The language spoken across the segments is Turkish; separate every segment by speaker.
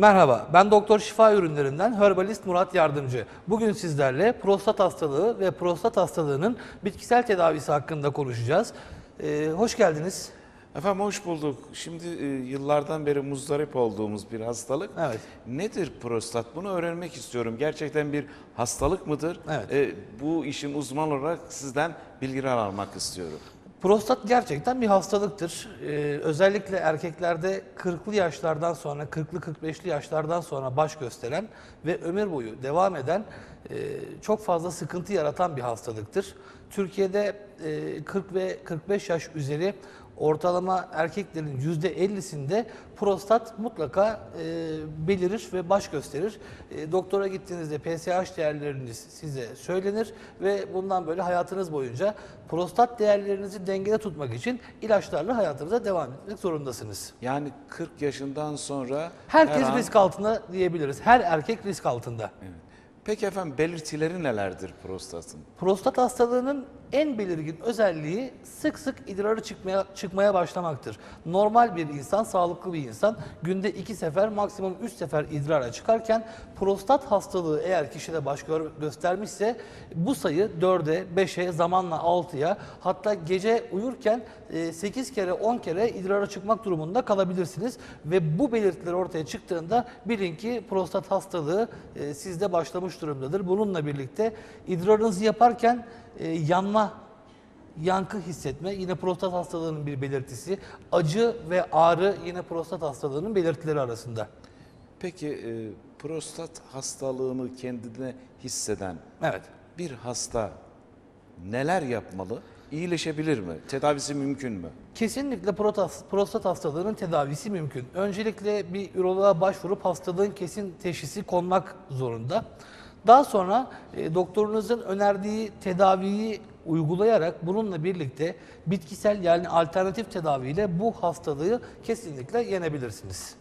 Speaker 1: Merhaba, ben Doktor Şifa Ürünlerinden Herbalist Murat Yardımcı. Bugün sizlerle prostat hastalığı ve prostat hastalığının bitkisel tedavisi hakkında konuşacağız. Ee, hoş geldiniz.
Speaker 2: Efendim hoş bulduk. Şimdi e, yıllardan beri muzdarip olduğumuz bir hastalık.
Speaker 1: Evet.
Speaker 2: Nedir prostat? Bunu öğrenmek istiyorum. Gerçekten bir hastalık mıdır?
Speaker 1: Evet.
Speaker 2: E, bu işin uzman olarak sizden bilgiler almak istiyorum.
Speaker 1: Prostat gerçekten bir hastalıktır. Ee, özellikle erkeklerde 40'lı yaşlardan sonra, 40'lı 45'li yaşlardan sonra baş gösteren ve ömür boyu devam eden çok fazla sıkıntı yaratan bir hastalıktır. Türkiye'de e, 40 ve 45 yaş üzeri ortalama erkeklerin %50'sinde prostat mutlaka e, belirir ve baş gösterir. E, doktora gittiğinizde PSH değerleriniz size söylenir ve bundan böyle hayatınız boyunca prostat değerlerinizi dengede tutmak için ilaçlarla hayatınıza devam etmek zorundasınız.
Speaker 2: Yani 40 yaşından sonra
Speaker 1: Herkes
Speaker 2: her an-
Speaker 1: risk altında diyebiliriz. Her erkek risk altında.
Speaker 2: Evet. Peki efendim belirtileri nelerdir prostatın?
Speaker 1: Prostat hastalığının en belirgin özelliği sık sık idrarı çıkmaya, çıkmaya başlamaktır. Normal bir insan, sağlıklı bir insan günde iki sefer maksimum üç sefer idrara çıkarken prostat hastalığı eğer kişide baş göstermişse bu sayı 4'e, 5'e, zamanla 6'ya hatta gece uyurken 8 kere 10 kere idrara çıkmak durumunda kalabilirsiniz. Ve bu belirtiler ortaya çıktığında bilin ki prostat hastalığı e, sizde başlamış durumdadır. Bununla birlikte idrarınızı yaparken e, yanma, yankı hissetme yine prostat hastalığının bir belirtisi. Acı ve ağrı yine prostat hastalığının belirtileri arasında.
Speaker 2: Peki e, prostat hastalığını kendine hisseden
Speaker 1: Evet.
Speaker 2: bir hasta neler yapmalı? İyileşebilir mi? Tedavisi mümkün mü?
Speaker 1: Kesinlikle prostat, prostat hastalığının tedavisi mümkün. Öncelikle bir üroloğa başvurup hastalığın kesin teşhisi konmak zorunda. Daha sonra e, doktorunuzun önerdiği tedaviyi uygulayarak bununla birlikte bitkisel yani alternatif tedaviyle bu hastalığı kesinlikle yenebilirsiniz.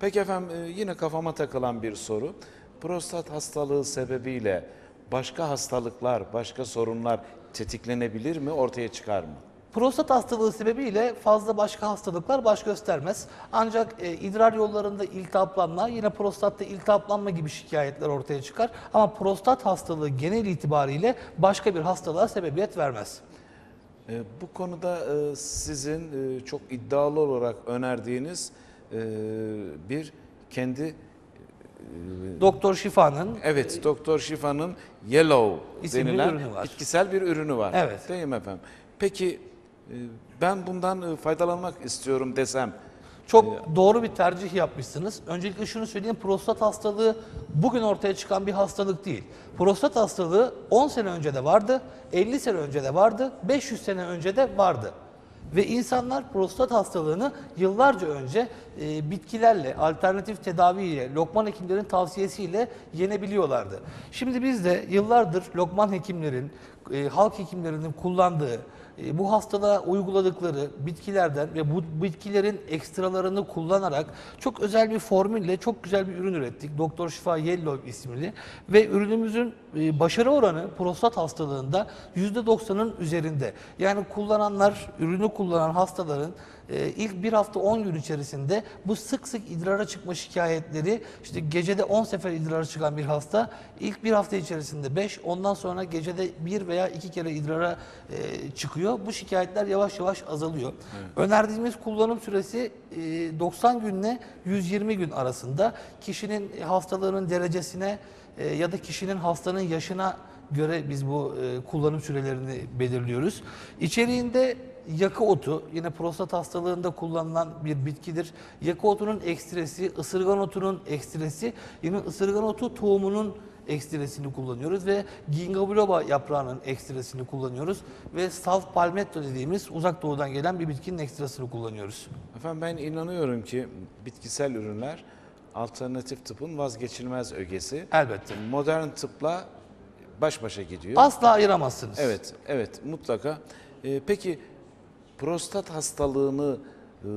Speaker 2: Peki efendim e, yine kafama takılan bir soru. Prostat hastalığı sebebiyle başka hastalıklar, başka sorunlar tetiklenebilir mi, ortaya çıkar mı?
Speaker 1: Prostat hastalığı sebebiyle fazla başka hastalıklar baş göstermez. Ancak e, idrar yollarında iltihaplanma, yine prostatta iltihaplanma gibi şikayetler ortaya çıkar. Ama prostat hastalığı genel itibariyle başka bir hastalığa sebebiyet vermez.
Speaker 2: E, Bu konuda e, sizin e, çok iddialı olarak önerdiğiniz e, bir kendi
Speaker 1: Doktor Şifa'nın
Speaker 2: evet Doktor Şifa'nın Yellow denilen
Speaker 1: var.
Speaker 2: bitkisel bir ürünü var.
Speaker 1: Evet.
Speaker 2: Değil mi efendim? Peki e, ben bundan e, faydalanmak istiyorum desem
Speaker 1: çok doğru bir tercih yapmışsınız. Öncelikle şunu söyleyeyim, prostat hastalığı bugün ortaya çıkan bir hastalık değil. Prostat hastalığı 10 sene önce de vardı, 50 sene önce de vardı, 500 sene önce de vardı. Ve insanlar prostat hastalığını yıllarca önce e, bitkilerle, alternatif tedaviyle, lokman hekimlerin tavsiyesiyle yenebiliyorlardı. Şimdi biz de yıllardır lokman hekimlerin, e, halk hekimlerinin kullandığı, e, bu hastalığa uyguladıkları bitkilerden ve bu bitkilerin ekstralarını kullanarak çok özel bir formülle çok güzel bir ürün ürettik. Doktor Şifa Yellow isimli ve ürünümüzün e, başarı oranı prostat hastalığında %90'ın üzerinde. Yani kullananlar, ürünü kullanan hastaların e, ilk bir hafta 10 gün içerisinde bu sık sık idrara çıkma şikayetleri işte gecede 10 sefer idrara çıkan bir hasta ilk bir hafta içerisinde 5 ondan sonra gecede bir veya iki kere idrara e, çıkıyor. Bu şikayetler yavaş yavaş azalıyor. Önerdiğimiz kullanım süresi e, 90 günle 120 gün arasında kişinin hastalığının derecesine e, ya da kişinin hastanın yaşına göre biz bu e, kullanım sürelerini belirliyoruz. İçeriğinde yakı otu yine prostat hastalığında kullanılan bir bitkidir. Yakı otunun ekstresi, ısırgan otunun ekstresi, yine ısırgan otu tohumunun ekstresini kullanıyoruz ve ginkgo biloba yaprağının ekstresini kullanıyoruz ve saf palmetto dediğimiz uzak doğudan gelen bir bitkinin ekstrasını kullanıyoruz.
Speaker 2: Efendim ben inanıyorum ki bitkisel ürünler alternatif tıpın vazgeçilmez ögesi.
Speaker 1: Elbette.
Speaker 2: Modern tıpla baş başa gidiyor.
Speaker 1: Asla ayıramazsınız.
Speaker 2: Evet, evet mutlaka. Ee, peki prostat hastalığını e,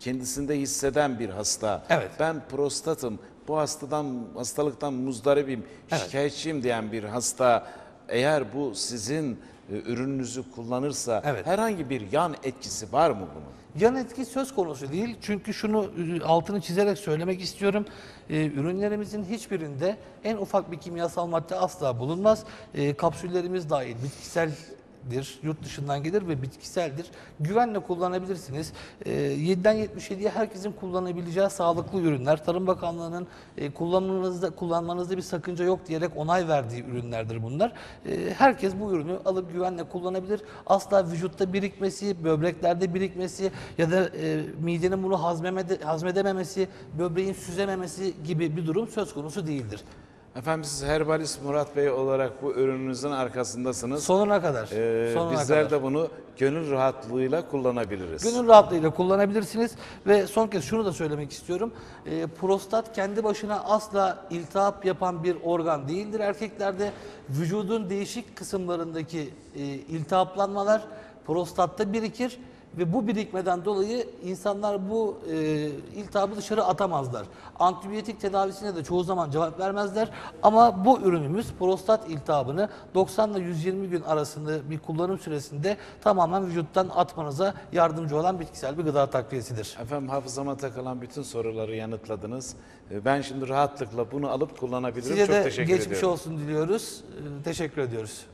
Speaker 2: kendisinde hisseden bir hasta,
Speaker 1: Evet.
Speaker 2: ben prostatım, bu hastadan hastalıktan muzdaribim,
Speaker 1: Evet.
Speaker 2: şikayetçiyim diyen bir hasta eğer bu sizin e, ürününüzü kullanırsa
Speaker 1: Evet.
Speaker 2: herhangi bir yan etkisi var mı bunun?
Speaker 1: Yan etki söz konusu değil. Çünkü şunu e, altını çizerek söylemek istiyorum. Ee, ürünlerimizin hiçbirinde en ufak bir kimyasal madde asla bulunmaz. Ee, kapsüllerimiz dahil bitkiseldir, yurt dışından gelir ve bitkiseldir. Güvenle kullanabilirsiniz. Ee, 7'den 77'ye herkesin kullanabileceği sağlıklı ürünler. Tarım Bakanlığı'nın e, kullanmanızda, kullanmanızda bir sakınca yok diyerek onay verdiği ürünlerdir bunlar. Ee, herkes bu ürünü alıp güvenle kullanabilir. Asla vücutta birikmesi, böbreklerde birikmesi ya da e, midenin bunu hazmedememesi, böbreğin süzememesi gibi bir durum söz konusu değildir.
Speaker 2: Efendim siz Herbalist Murat Bey olarak bu ürününüzün arkasındasınız.
Speaker 1: Sonuna kadar.
Speaker 2: Ee,
Speaker 1: sonuna
Speaker 2: bizler
Speaker 1: kadar.
Speaker 2: de bunu gönül rahatlığıyla kullanabiliriz.
Speaker 1: Gönül rahatlığıyla kullanabilirsiniz ve son kez şunu da söylemek istiyorum. Ee, prostat kendi başına asla iltihap yapan bir organ değildir erkeklerde. Vücudun değişik kısımlarındaki e, iltihaplanmalar prostatta birikir ve bu birikmeden dolayı insanlar bu e, iltihabı dışarı atamazlar. Antibiyotik tedavisine de çoğu zaman cevap vermezler ama bu ürünümüz prostat iltihabını 90 ile 120 gün arasında bir kullanım süresinde tamamen vücuttan atmanıza yardımcı olan bitkisel bir gıda takviyesidir.
Speaker 2: Efendim hafızama takılan bütün soruları yanıtladınız. Ee, Ben şimdi rahatlıkla bunu alıp kullanabilirim.
Speaker 1: Size
Speaker 2: Çok
Speaker 1: de
Speaker 2: teşekkür
Speaker 1: geçmiş
Speaker 2: ediyorum.
Speaker 1: olsun diliyoruz. Ee, Teşekkür ediyoruz.